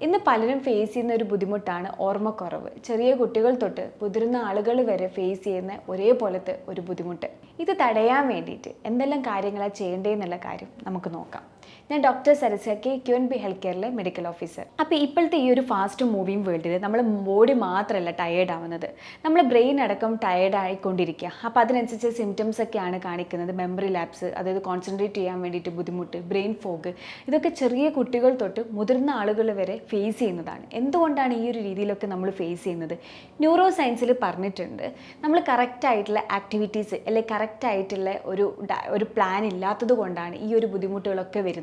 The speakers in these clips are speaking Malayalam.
ഇന്ന് പലരും ഫേസ് ചെയ്യുന്ന ഒരു ബുദ്ധിമുട്ടാണ് ഓർമ്മക്കുറവ്. ചെറിയ കുട്ടികൾ തൊട്ട് മുതിർന്ന ആളുകൾ വരെ ഫേസ് ചെയ്യുന്ന ഒരേപോലത്തെ ഒരു ബുദ്ധിമുട്ട്. ഇത് തടയാൻ വേണ്ടിയിട്ട് എന്തെല്ലാം കാര്യങ്ങളാണ് ചെയ്യേണ്ടതെന്നുള്ള കാര്യം നമുക്ക് നോക്കാം. ഞാൻ doctor Sarasya K Q N B health കെയറിലെ medical officer അപ്പോൾ ഇപ്പോഴത്തെ ഈ ഒരു ഫാസ്റ്റ് മൂവിങ് വേൾഡിൽ നമ്മൾ ബോഡി മാത്രമല്ല ടയേർഡ് ആവുന്നത്. നമ്മൾ ബ്രെയിൻ അടക്കം ടയേർഡ് ആയിക്കൊണ്ടിരിക്കുക അപ്പോൾ അതിനനുസരിച്ച് സിംറ്റംസ് ഒക്കെയാണ് കാണിക്കുന്നത്. മെമ്മറി ലാപ്സ് അതായത് കോൺസെൻട്രേറ്റ് ചെയ്യാൻ വേണ്ടിയിട്ട് ബുദ്ധിമുട്ട് ബ്രെയിൻ ഫോഗ് ഇതൊക്കെ ചെറിയ കുട്ടികൾ തൊട്ട് മുതിർന്ന ആളുകൾ വരെ ഫേസ് ചെയ്യുന്നതാണ്. എന്തുകൊണ്ടാണ് ഈ ഒരു രീതിയിലൊക്കെ നമ്മൾ ഫേസ് ചെയ്യുന്നത്? ന്യൂറോ സയൻസിൽ പറഞ്ഞിട്ടുണ്ട്. നമ്മൾ കറക്റ്റായിട്ടുള്ള ആക്ടിവിറ്റീസ് അല്ലെങ്കിൽ കറക്റ്റായിട്ടുള്ള ഒരു ഒരു പ്ലാൻ ഇല്ലാത്തത് കൊണ്ടാണ് ഈ ഒരു ബുദ്ധിമുട്ടുകളൊക്കെ വരുന്നത്.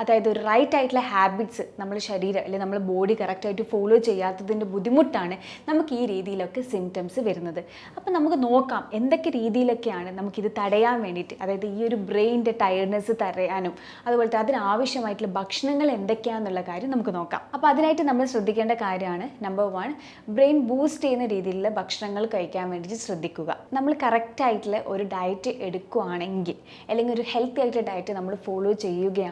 അതായത് ഒരു റൈറ്റ് ആയിട്ടുള്ള ഹാബിറ്റ്സ് നമ്മൾ ശരീരം അല്ലെങ്കിൽ നമ്മൾ ബോഡി കറക്റ്റായിട്ട് ഫോളോ ചെയ്യാത്തതിന്റെ ബുദ്ധിമുട്ടാണ് നമുക്ക് ഈ രീതിയിലൊക്കെ സിംറ്റംസ് വരുന്നത്. അപ്പം നമുക്ക് നോക്കാം എന്തൊക്കെ രീതിയിലൊക്കെയാണ് നമുക്കിത് തടയാൻ വേണ്ടിയിട്ട് അതായത് ഈ ഒരു ബ്രെയിനിന്റെ ടയർഡ്നെസ് തടയാനും അതുപോലെ തന്നെ അതിനാവശ്യമായിട്ടുള്ള ഭക്ഷണങ്ങൾ എന്തൊക്കെയാണെന്നുള്ള കാര്യം നമുക്ക് നോക്കാം. അപ്പോൾ അതിനായിട്ട് നമ്മൾ ശ്രദ്ധിക്കേണ്ട കാര്യമാണ് നമ്പർ വൺ ബ്രെയിൻ ബൂസ്റ്റ് ചെയ്യുന്ന രീതിയിലുള്ള ഭക്ഷണങ്ങൾ കഴിക്കാൻ വേണ്ടിയിട്ട് ശ്രദ്ധിക്കുക. നമ്മൾ കറക്റ്റായിട്ടുള്ള ഒരു ഡയറ്റ് എടുക്കുകയാണെങ്കിൽ അല്ലെങ്കിൽ ഒരു ഹെൽത്തി ആയിട്ടുള്ള ഡയറ്റ് നമ്മൾ ഫോളോ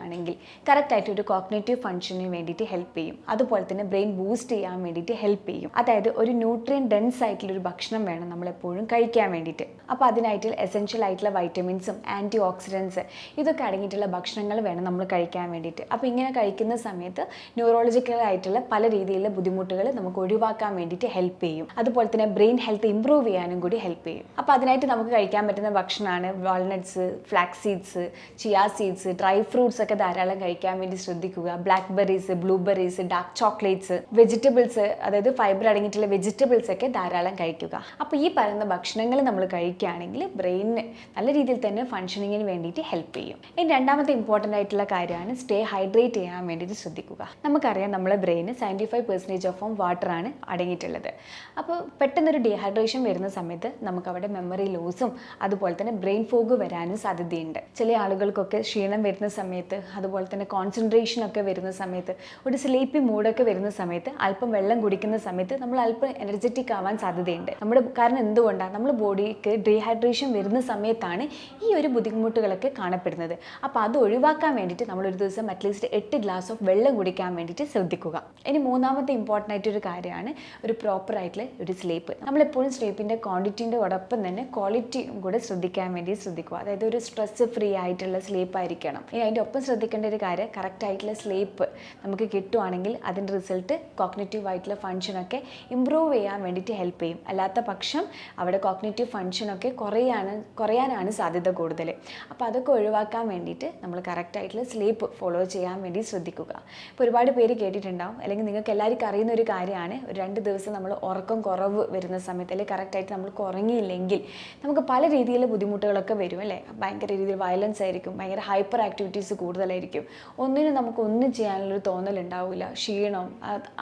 ചെയ്യുകയാണെങ്കിൽ കറക്റ്റായിട്ട് ഒരു കോഗ്നേറ്റീവ് ഫംഗ്ഷന് വേണ്ടിയിട്ട് ഹെൽപ്പ് ചെയ്യും. അതുപോലെ തന്നെ ബ്രെയിൻ ബൂസ്റ്റ് ചെയ്യാൻ വേണ്ടിയിട്ട് ഹെൽപ്പ് ചെയ്യും. അതായത് ഒരു ന്യൂട്രിയൻ ഡെൻസ് ആയിട്ടുള്ള ഒരു ഭക്ഷണം വേണം നമ്മൾ എപ്പോഴും കഴിക്കാൻ വേണ്ടിയിട്ട്. അപ്പോൾ അതിനായിട്ട് എസെൻഷ്യൽ ആയിട്ടുള്ള വൈറ്റമിൻസും ആന്റി ഓക്സിഡൻസ് ഇതൊക്കെ അടങ്ങിയിട്ടുള്ള ഭക്ഷണങ്ങൾ വേണം നമ്മൾ കഴിക്കാൻ വേണ്ടിയിട്ട്. അപ്പോൾ ഇങ്ങനെ കഴിക്കുന്ന സമയത്ത് ന്യൂറോളജിക്കൽ ആയിട്ടുള്ള പല രീതിയിലുള്ള ബുദ്ധിമുട്ടുകൾ നമുക്ക് ഒഴിവാക്കാൻ വേണ്ടിയിട്ട് ഹെൽപ്പ് ചെയ്യും. അതുപോലെ തന്നെ ബ്രെയിൻ ഹെൽത്ത് ഇമ്പ്രൂവ് ചെയ്യാനും കൂടി ഹെൽപ്പ് ചെയ്യും. അപ്പോൾ അതിനായിട്ട് നമുക്ക് കഴിക്കാൻ പറ്റുന്ന ഭക്ഷണമാണ് walnuts flax seeds chia seeds dry fruits ഒക്കെ ധാരാളം കഴിക്കാൻ വേണ്ടി ശ്രദ്ധിക്കുക. Black berries blueberries dark chocolates vegetables അതായത് ഫൈബർ അടങ്ങിയിട്ടുള്ള വെജിറ്റബിൾസ് ഒക്കെ ധാരാളം കഴിക്കുക. അപ്പോൾ ഈ പറയുന്ന ഭക്ഷണങ്ങൾ നമ്മൾ കഴിക്കുകയാണെങ്കിൽ ബ്രെയിനിന് നല്ല രീതിയിൽ തന്നെ ഫങ്ഷനിങ്ങിന് വേണ്ടിയിട്ട് ഹെൽപ്പ് ചെയ്യും. ഇനി രണ്ടാമത്തെ ഇമ്പോർട്ടന്റ് ആയിട്ടുള്ള കാര്യമാണ് സ്റ്റേ ഹൈഡ്രേറ്റ് ചെയ്യാൻ വേണ്ടിയിട്ട് ശ്രദ്ധിക്കുക. നമുക്കറിയാം നമ്മുടെ ബ്രെയിന് seventy five percentage of um വാട്ടറാണ് അടങ്ങിയിട്ടുള്ളത്. അപ്പോൾ പെട്ടെന്നൊരു ഡീഹൈഡ്രേഷൻ വരുന്ന സമയത്ത് നമുക്ക് അവിടെ മെമ്മറി ലോസും അതുപോലെ തന്നെ ബ്രെയിൻ ഫോഗ് വരാനും സാധ്യതയുണ്ട്. ചില ആളുകൾക്കൊക്കെ ക്ഷീണം വരുന്ന സമയത്ത് അതുപോലെ തന്നെ കോൺസെൻട്രേഷൻ ഒക്കെ വരുന്ന സമയത്ത് ഒരു സ്ലീപ്പി മൂഡൊക്കെ വരുന്ന സമയത്ത് അല്പം വെള്ളം കുടിക്കുന്ന സമയത്ത് നമ്മൾ അല്പം എനർജറ്റിക് ആവാൻ സാധ്യതയുണ്ട്. നമ്മുടെ കാരണം എന്തുകൊണ്ടാണ് നമ്മൾ ബോഡിക്ക് ഡീഹൈഡ്രേഷൻ വരുന്ന സമയത്താണ് ഈ ഒരു ബുദ്ധിമുട്ടുകളൊക്കെ കാണപ്പെടുന്നത്. അപ്പോൾ അത് ഒഴിവാക്കാൻ വേണ്ടിയിട്ട് നമ്മൾ ഒരു ദിവസം അറ്റ്ലീസ്റ്റ് എട്ട് ഗ്ലാസ് ഓഫ് വെള്ളം കുടിക്കാൻ വേണ്ടിയിട്ട് ശ്രദ്ധിക്കുക. ഇനി മൂന്നാമത്തെ ഇമ്പോർട്ടന്റ് ആയിട്ടൊരു കാര്യമാണ് ഒരു പ്രോപ്പർ ആയിട്ടുള്ള ഒരു സ്ലീപ്പ് നമ്മളെപ്പോഴും സ്ലീപ്പിന്റെ ക്വാണ്ടിറ്റിന്റെ ഒടൊപ്പം തന്നെ ക്വാളിറ്റിയും കൂടെ ശ്രദ്ധിക്കാൻ വേണ്ടി ശ്രദ്ധിക്കുക. അതായത് ഒരു സ്ട്രെസ് ഫ്രീ ആയിട്ടുള്ള സ്ലീപ്പ് ആയിരിക്കണം. ഇനി അതിന്റെ ഒപ്പം ശ്രദ്ധിക്കേണ്ട ഒരു കാര്യം കറക്റ്റ് ആയിട്ടുള്ള സ്ലീപ്പ് നമുക്ക് കിട്ടുവാണെങ്കിൽ അതിന്റെ റിസൾട്ട് കോഗ്നേറ്റീവ് ആയിട്ടുള്ള ഫങ്ഷനൊക്കെ ഇമ്പ്രൂവ് ചെയ്യാൻ വേണ്ടിയിട്ട് ഹെൽപ്പ് ചെയ്യും. അല്ലാത്ത പക്ഷം അവിടെ കോഗ്നേറ്റീവ് ഫങ്ഷനൊക്കെ കുറയാണ് കുറയാനാണ് സാധ്യത കൂടുതൽ. അപ്പോൾ അതൊക്കെ ഒഴിവാക്കാൻ വേണ്ടിയിട്ട് നമ്മൾ കറക്റ്റ് ആയിട്ടുള്ള സ്ലീപ്പ് ഫോളോ ചെയ്യാൻ വേണ്ടി ശ്രദ്ധിക്കുക. ഇപ്പോൾ ഒരുപാട് പേര് കേട്ടിട്ടുണ്ടാവും അല്ലെങ്കിൽ നിങ്ങൾക്ക് എല്ലാവർക്കും അറിയുന്ന ഒരു കാര്യമാണ് ഒരു രണ്ട് ദിവസം നമ്മൾ ഉറക്കം കുറവ് വരുന്ന സമയത്ത് അല്ലെങ്കിൽ കറക്റ്റായിട്ട് നമ്മൾ കുറങ്ങിയില്ലെങ്കിൽ നമുക്ക് പല രീതിയിലുള്ള ബുദ്ധിമുട്ടുകളൊക്കെ വരും അല്ലേ? ഭയങ്കര രീതിയിൽ വയലൻസ് ആയിരിക്കും ഭയങ്കര ഹൈപ്പർ ആക്ടിവിറ്റീസ് കൂടുതലായിരിക്കും. ഒന്നിനും നമുക്ക് ഒന്നും ചെയ്യാനുള്ളൊരു തോന്നലുണ്ടാവില്ല ക്ഷീണം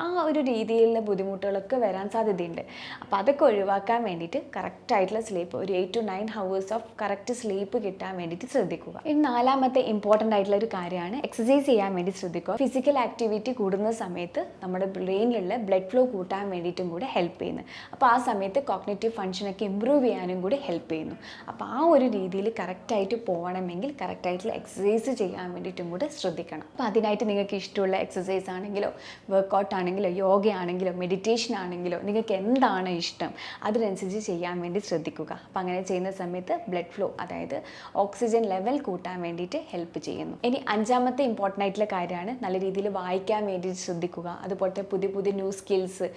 ആ ഒരു രീതിയിലുള്ള ബുദ്ധിമുട്ടുകളൊക്കെ വരാൻ സാധ്യതയുണ്ട്. അപ്പോൾ അതൊക്കെ ഒഴിവാക്കാൻ വേണ്ടിയിട്ട് കറക്റ്റായിട്ടുള്ള സ്ലീപ്പ് ഒരു eight to nine hours of correct sleep കിട്ടാൻ വേണ്ടിയിട്ട് ശ്രദ്ധിക്കുക. ഇനി നാലാമത്തെ ഇമ്പോർട്ടന്റ് ആയിട്ടുള്ള ഒരു കാര്യമാണ് എക്സസൈസ് ചെയ്യാൻ വേണ്ടി ശ്രദ്ധിക്കുക. ഫിസിക്കൽ ആക്ടിവിറ്റി കൂടുന്ന സമയത്ത് നമ്മുടെ ബ്രെയിനിലുള്ള ബ്ലഡ് ഫ്ലോ കൂട്ടാൻ വേണ്ടിയിട്ടും കൂടെ ഹെൽപ്പ് ചെയ്യുന്നു. അപ്പോൾ ആ സമയത്ത് കോഗ്നേറ്റീവ് ഫങ്ഷനൊക്കെ ഇമ്പ്രൂവ് ചെയ്യാനും കൂടി ഹെൽപ്പ് ചെയ്യുന്നു. അപ്പോൾ ആ ഒരു രീതിയിൽ കറക്റ്റായിട്ട് പോകണമെങ്കിൽ കറക്റ്റായിട്ടുള്ള എക്സസൈസ് ചെയ്യാൻ വേണ്ടിയിട്ടും കൂടെ ശ്രദ്ധിക്കണം. അപ്പോൾ അതിനായിട്ട് നിങ്ങൾക്ക് ഇഷ്ടമുള്ള എക്സസൈസ് ആണെങ്കിലോ വർക്കൗട്ട് ആണെങ്കിലോ യോഗ ആണെങ്കിലോ മെഡിറ്റേഷൻ ആണെങ്കിലോ നിങ്ങൾക്ക് എന്താണ് ഇഷ്ടം അതിനനുസരിച്ച് ചെയ്യാൻ വേണ്ടി ശ്രദ്ധിക്കുക. അപ്പോൾ അങ്ങനെ ചെയ്യുന്ന സമയത്ത് ബ്ലഡ് ഫ്ലോ അതായത് ഓക്സിജൻ ലെവൽ കൂട്ടാൻ വേണ്ടിയിട്ട് ഹെൽപ്പ് ചെയ്യുന്നു. ഇനി അഞ്ചാമത്തെ ഇമ്പോർട്ടന്റ് ആയിട്ടുള്ള കാര്യമാണ് നല്ല രീതിയിൽ വായിക്കാൻ വേണ്ടി ശ്രദ്ധിക്കുക. അതുപോലത്തെ പുതിയ പുതിയ ന്യൂ സ്കിൽസ്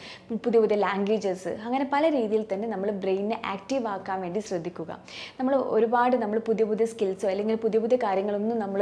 പുതിയ പുതിയ ലാംഗ്വേജസ് അങ്ങനെ പല രീതിയിൽ തന്നെ നമ്മൾ ബ്രെയിനിനെ ആക്റ്റീവ് ആക്കാൻ വേണ്ടി ശ്രദ്ധിക്കുക. നമ്മൾ ഒരുപാട് നമ്മൾ പുതിയ പുതിയ സ്കിൽസോ അല്ലെങ്കിൽ പുതിയ പുതിയ കാര്യങ്ങളൊന്നും നമ്മൾ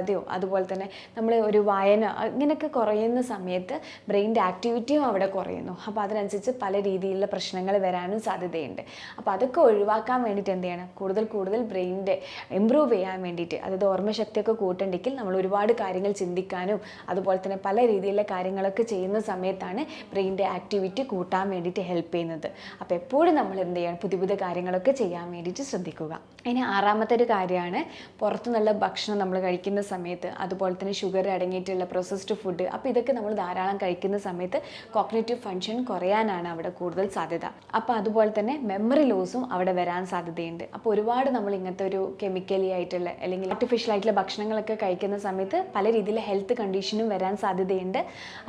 പഠിക്കാതെയോ അതുപോലെ തന്നെ നമ്മൾ ഒരു വായന ഇങ്ങനെയൊക്കെ കുറയുന്ന സമയത്ത് ബ്രെയിന്റെ ആക്ടിവിറ്റിയും അവിടെ കുറയുന്നു. അപ്പോൾ അതിനനുസരിച്ച് പല രീതിയിലുള്ള പ്രശ്നങ്ങൾ വരാനും സാധ്യതയുണ്ട്. അപ്പോൾ അതൊക്കെ ഒഴിവാക്കാൻ വേണ്ടിയിട്ട് എന്ത് ചെയ്യണം? കൂടുതൽ കൂടുതൽ ബ്രെയിനിന്റെ ഇമ്പ്രൂവ് ചെയ്യാൻ വേണ്ടിയിട്ട് അതായത് ഓർമ്മശക്തിയൊക്കെ കൂട്ടണ്ടെങ്കിൽ നമ്മൾ ഒരുപാട് കാര്യങ്ങൾ ചിന്തിക്കാനും അതുപോലെ തന്നെ പല രീതിയിലുള്ള കാര്യങ്ങളൊക്കെ ചെയ്യുന്ന സമയത്താണ് ബ്രെയിന്റെ ആക്ടിവിറ്റി കൂട്ടാൻ വേണ്ടിയിട്ട് ഹെൽപ്പ് ചെയ്യുന്നത്. അപ്പോൾ എപ്പോഴും നമ്മൾ എന്ത് ചെയ്യണം? പുതിയ പുതിയ കാര്യങ്ങളൊക്കെ ചെയ്യാൻ വേണ്ടിയിട്ട് ശ്രദ്ധിക്കുക. ഇനി ആറാമത്തെ ഒരു കാര്യമാണ് പുറത്ത് നല്ല ഭക്ഷണം നമ്മൾ കഴിക്കുന്ന സമയത്ത് അതുപോലെ തന്നെ ഷുഗർ അടങ്ങിയിട്ടുള്ള പ്രോസസ്ഡ് ഫുഡ് അപ്പോൾ ഇതൊക്കെ നമ്മൾ ധാരാളം കഴിക്കുന്ന സമയത്ത് കോഗ്നേറ്റീവ് ഫങ്ഷൻ കുറയാനാണ് അവിടെ കൂടുതൽ സാധ്യത. അപ്പോൾ അതുപോലെ തന്നെ മെമ്മറി ലോസും അവിടെ വരാൻ സാധ്യതയുണ്ട്. അപ്പോൾ ഒരുപാട് നമ്മൾ ഇങ്ങനത്തെ ഒരു കെമിക്കലി ആയിട്ടുള്ള അല്ലെങ്കിൽ ആർട്ടിഫിഷ്യൽ ആയിട്ടുള്ള ഭക്ഷണങ്ങളൊക്കെ കഴിക്കുന്ന സമയത്ത് പല രീതിയിലെ ഹെൽത്ത് കണ്ടീഷനും വരാൻ സാധ്യതയുണ്ട്.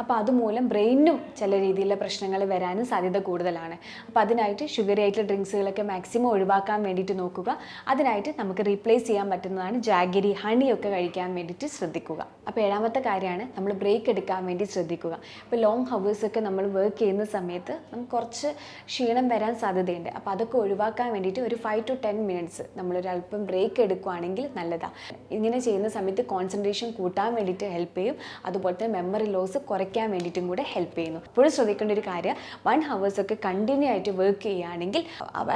അപ്പോൾ അതുമൂലം ബ്രെയിനും ചില രീതിയിലുള്ള പ്രശ്നങ്ങൾ വരാനും സാധ്യത കൂടുതലാണ്. അപ്പോൾ അതിനായിട്ട് ഷുഗറി ആയിട്ടുള്ള ഡ്രിങ്ക്സുകളൊക്കെ മാക്സിമം ഒഴിവാക്കാൻ വേണ്ടിയിട്ട് നോക്കുക. അതിനായിട്ട് നമുക്ക് റീപ്ലേസ് ചെയ്യാൻ പറ്റുന്നതാണ് ജാഗിരി ഹണിയൊക്കെ കഴിക്കാൻ വേണ്ടിയിട്ട് ശ്രദ്ധിക്കുക. അപ്പോൾ ഏഴാമത്തെ കാര്യമാണ് നമ്മൾ ബ്രേക്ക് എടുക്കാൻ വേണ്ടി ശ്രദ്ധിക്കുക. ഇപ്പോൾ ലോങ് ഹവേഴ്സൊക്കെ നമ്മൾ വർക്ക് ചെയ്യുന്ന സമയത്ത് നമുക്ക് കുറച്ച് ക്ഷീണം വരാൻ സാധ്യതയുണ്ട്. അപ്പോൾ അതൊക്കെ ഒഴിവാക്കാൻ വേണ്ടിയിട്ട് ഒരു ഫൈവ് ടു ടെൻ മിനിറ്റ്സ് നമ്മളൊരു അല്പം ബ്രേക്ക് എടുക്കുകയാണെങ്കിൽ നല്ലതാണ് ഇങ്ങനെ ചെയ്യുന്ന സമയത്ത് കോൺസെൻട്രേഷൻ കൂട്ടാൻ വേണ്ടിയിട്ട് ഹെൽപ്പ് ചെയ്യും. അതുപോലെ തന്നെ മെമ്മറി ലോസ് കുറയ്ക്കാൻ വേണ്ടിയിട്ടും കൂടെ ഹെൽപ്പ് ചെയ്യുന്നു. ഇപ്പോഴും ശ്രദ്ധിക്കേണ്ട ഒരു കാര്യം വൺ ഹവേഴ്സൊക്കെ കണ്ടിന്യൂ ആയിട്ട് വർക്ക് ചെയ്യുകയാണെങ്കിൽ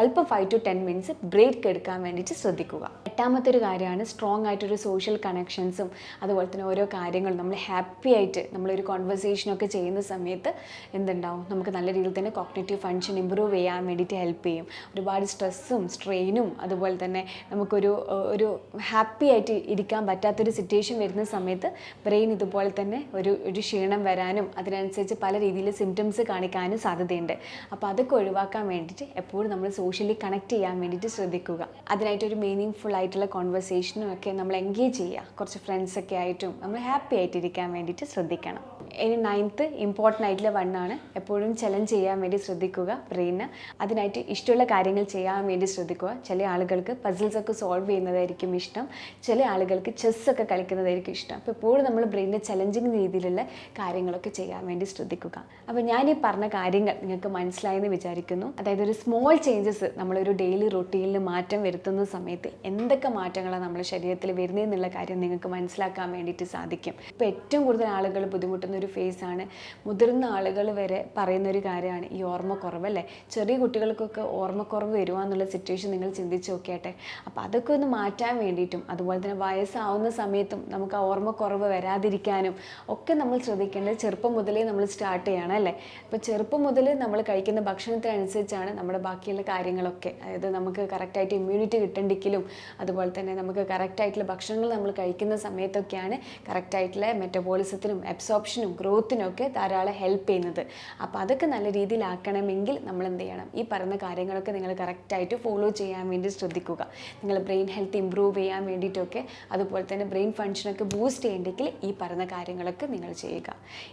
അല്പം five to ten minutes break എടുക്കാൻ വേണ്ടിയിട്ട് ശ്രദ്ധിക്കുക. എട്ടാമത്തെ ഒരു കാര്യമാണ് സ്ട്രോങ് ആയിട്ടൊരു സോഷ്യൽ കണക്ഷൻസും അതുപോലെ തന്നെ ഓരോ കാര്യങ്ങളും നമ്മൾ ഹാപ്പി ആയിട്ട് നമ്മളൊരു കോൺവെർസേഷനൊക്കെ ചെയ്യുന്ന സമയത്ത് എന്തുണ്ടാവും? നമുക്ക് നല്ല രീതിയിൽ തന്നെ കോഗ്നേറ്റീവ് ഫങ്ഷൻ ഇമ്പ്രൂവ് ചെയ്യാൻ വേണ്ടിയിട്ട് ഹെൽപ്പ് ചെയ്യും. ഒരുപാട് സ്ട്രെസ്സും സ്ട്രെയിനും അതുപോലെ തന്നെ നമുക്കൊരു ഒരു ഹാപ്പി ആയിട്ട് ഇരിക്കാൻ പറ്റാത്തൊരു സിറ്റുവേഷൻ വരുന്ന സമയത്ത് ബ്രെയിൻ ഇതുപോലെ തന്നെ ഒരു ഒരു ക്ഷീണം വരാനും അതിനനുസരിച്ച് പല രീതിയിൽ സിംറ്റംസ് കാണിക്കാനും സാധ്യതയുണ്ട്. അപ്പോൾ അതൊക്കെ ഒഴിവാക്കാൻ വേണ്ടിയിട്ട് എപ്പോഴും നമ്മൾ സോഷ്യലി കണക്ട് ചെയ്യാൻ വേണ്ടിയിട്ട് ശ്രദ്ധിക്കുക. അതിനായിട്ടൊരു മീനിങ് ഫുൾ ആയിട്ടുള്ള കോൺവെർസേഷനും ഒക്കെ നമ്മൾ എൻഗേജ് ചെയ്യുക. കുറച്ച് ഫ്രണ്ട്സൊക്കെ ആയിട്ടും നമ്മൾ ഹാപ്പി ആയിട്ടിരിക്കാൻ വേണ്ടിയിട്ട് ശ്രദ്ധിക്കണം. ഇനി നയൻത്ത് ഇമ്പോർട്ടന്റ് ആയിട്ടുള്ള വണ്ണാണ് എപ്പോഴും ചലഞ്ച് ചെയ്യാൻ വേണ്ടി ശ്രദ്ധിക്കുക ബ്രെയിന് അതിനായിട്ട് ഇഷ്ടമുള്ള കാര്യങ്ങൾ ചെയ്യാൻ വേണ്ടി ശ്രദ്ധിക്കുക. ചില ആളുകൾക്ക് പസിൽസ് ഒക്കെ സോൾവ് ചെയ്യുന്നതായിരിക്കും ഇഷ്ടം. ചില ആളുകൾക്ക് ചെസ് ഒക്കെ കളിക്കുന്നതായിരിക്കും ഇഷ്ടം. അപ്പോൾ എപ്പോഴും നമ്മൾ ബ്രെയിനിന്റെ ചലഞ്ചിങ് രീതിയിലുള്ള കാര്യങ്ങളൊക്കെ ചെയ്യാൻ വേണ്ടി ശ്രദ്ധിക്കുക. അപ്പോൾ ഞാൻ ഈ പറഞ്ഞ കാര്യങ്ങൾ നിങ്ങൾക്ക് മനസ്സിലായെന്ന് വിചാരിക്കുന്നു. അതായത് ഒരു സ്മോൾ ചേഞ്ചസ് നമ്മളൊരു ഡെയിലി റൊട്ടീനിൽ മാറ്റം വരുത്തുന്ന സമയത്ത് എന്തൊക്കെ മാറ്റങ്ങളാണ് നമ്മുടെ ശരീരത്തിൽ വരുന്നതെന്നുള്ള കാര്യം നിങ്ങൾക്ക് മനസ്സിലാക്കാൻ വേണ്ടിയിട്ട് സാധിക്കും. ഇപ്പോൾ ഏറ്റവും കൂടുതൽ ആളുകൾ ബുദ്ധിമുട്ടുന്ന ഒരു ആണ് മുതിർന്ന ആളുകൾ വരെ പറയുന്ന ഒരു കാര്യമാണ് ഈ ഓർമ്മക്കുറവ് അല്ലേ? ചെറിയ കുട്ടികൾക്കൊക്കെ ഓർമ്മക്കുറവ് വരുക എന്നുള്ള സിറ്റുവേഷൻ നിങ്ങൾ ചിന്തിച്ച് നോക്കിയാട്ടെ. അപ്പോൾ അതൊക്കെ ഒന്ന് മാറ്റാൻ വേണ്ടിയിട്ടും അതുപോലെ തന്നെ വയസ്സാവുന്ന സമയത്തും നമുക്ക് ആ ഓർമ്മക്കുറവ് വരാതിരിക്കാനും ഒക്കെ നമ്മൾ ശ്രദ്ധിക്കേണ്ടത് ചെറുപ്പം മുതലേ നമ്മൾ സ്റ്റാർട്ട് ചെയ്യണം അല്ലേ? അപ്പോൾ ചെറുപ്പം മുതൽ നമ്മൾ കഴിക്കുന്ന ഭക്ഷണത്തിനനുസരിച്ചാണ് നമ്മുടെ ബാക്കിയുള്ള കാര്യങ്ങളൊക്കെ. അതായത് നമുക്ക് കറക്റ്റായിട്ട് ഇമ്മ്യൂണിറ്റി കിട്ടണ്ടെങ്കിലും അതുപോലെ തന്നെ നമുക്ക് കറക്റ്റായിട്ടുള്ള ഭക്ഷണങ്ങൾ നമ്മൾ കഴിക്കുന്ന സമയത്തൊക്കെയാണ് കറക്റ്റായിട്ടുള്ള മെറ്റബോളിസത്തിനും അബ്സോർപ്ഷനും ഗ്രോത്തിനും ഒക്കെ ധാരാളം ഹെൽപ്പ് ചെയ്യുന്നത്. അപ്പോൾ അതൊക്കെ നല്ല രീതിയിലാക്കണമെങ്കിൽ നമ്മൾ എന്ത് ചെയ്യണം ഈ പറയുന്ന കാര്യങ്ങളൊക്കെ നിങ്ങൾ കറക്റ്റായിട്ട് ഫോളോ ചെയ്യാൻ വേണ്ടി ശ്രദ്ധിക്കുക. നിങ്ങൾ ബ്രെയിൻ ഹെൽത്ത് ഇമ്പ്രൂവ് ചെയ്യാൻ വേണ്ടിയിട്ടൊക്കെ അതുപോലെ തന്നെ ബ്രെയിൻ ഫങ്ഷനൊക്കെ ബൂസ്റ്റ് ചെയ്യണമെങ്കിൽ ഈ പറയുന്ന കാര്യങ്ങളൊക്കെ നിങ്ങൾ ചെയ്യുക.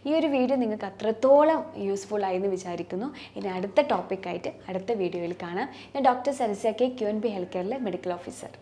ഈ ഒരു വീഡിയോ നിങ്ങൾക്ക് അത്രത്തോളം യൂസ്ഫുൾ ആയി എന്ന് വിചാരിക്കുന്നു. ഇനി അടുത്ത ടോപ്പിക്കായിട്ട് അടുത്ത വീഡിയോയിൽ കാണാം. ഞാൻ doctor Sarasya K Q N B health കെയറിലെ medical officer